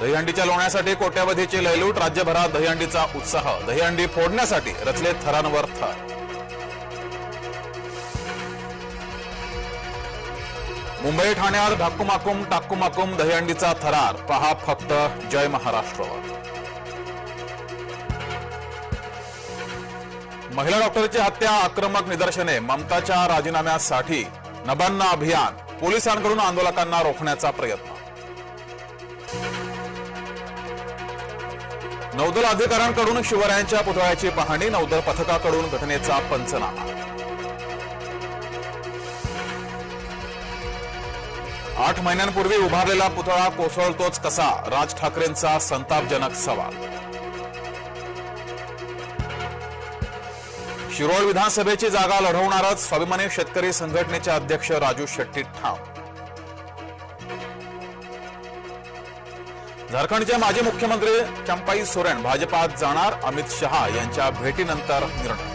दहीहंडीच्या लोण्यासाठी कोट्यावधीची लयलूट राज्यभरात दहीहंडीचा उत्साह. दहीहंडी फोडण्यासाठी रचले थरांवर थर. मुंबई ठाण्यात ढाक्कुमाकुम टाक्कुमाकुम दहीहंडीचा थरार. पहा फक्त जय महाराष्ट्रवर. महिला डॉक्टरची हत्या आक्रमक निदर्शने ममताच्या राजीनाम्यासाठी नबांना अभियान. पोलिसांकडून आंदोलकांना रोखण्याचा प्रयत्न. नौदल अधिकाऱ्यांकडून शिवरायांच्या पुतळ्याची पाहणी नौदल पथकाकडून घटनेचा पंचनामा. आठ महिन्यांपूर्वी उभारलेला पुतळा कोसळतोच कसा राज ठाकरेंचा संतापजनक सवाल. शिरोळ विधानसभेची जागा लढवणारच स्वाभिमानी शेतकरी संघटनेचे अध्यक्ष राजू शेट्टी ठाम. झारखंडचे माजी मुख्यमंत्री चंपाई सोरेन भाजपात जाणार अमित शहा यांच्या भेटीनंतर निर्णय.